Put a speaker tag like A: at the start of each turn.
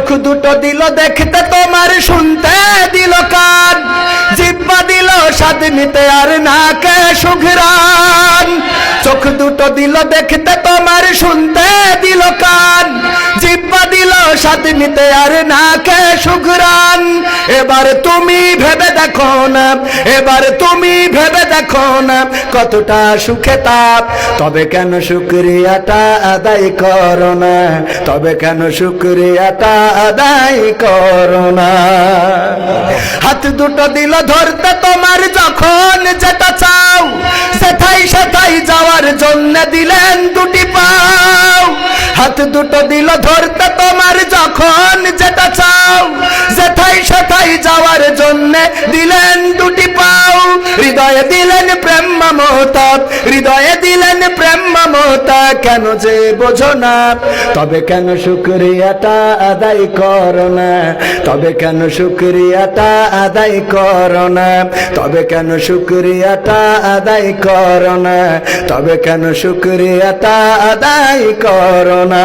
A: চোখ দুটো দিল দেখতে তোমার, শুনতে দিল কান। জিব্বা দিল স্বাদ নিতে আর নাকে সুঘরান চোখ দুটো দিল দেখতে তোমার, শুনতে দিল কান। জিব্বা দিল স্বাদ নিতে আর নাকে সুঘরান এবার তুমি ভেবে দেখো না, এবার তুমি ভেবে দেখো না কতটা সুখে তাপ? তবে কেন শুক্রিয়াটা আদায় করো না? তবে কেন শুক্রিয়াটা আদায় করো না? হাত দুটো দিল ধরতে তোমার যখন যেটা চাও সেটাই সেটাই যাওয়ার জন্য দিলেন দুটি পাও। হাত দুটো দিল ধরতে তোমার যখন যেটা চাও যেথাই সেথাই যাওয়ার জন্য দিলেন হৃদয়ে দিলেন প্রেম মমতা, হৃদয়ে দিলেন প্রেম মমতা, কেন যে বোঝো না? তবে কেন শুক্রিয়াটা আদায় করো না? তবে কেন শুক্রিয়াটা আদায় করো না? তবে কেন শুক্রিয়াটা আদায় করো না? তবে কেন শুক্রিয়াটা আদায় করো না?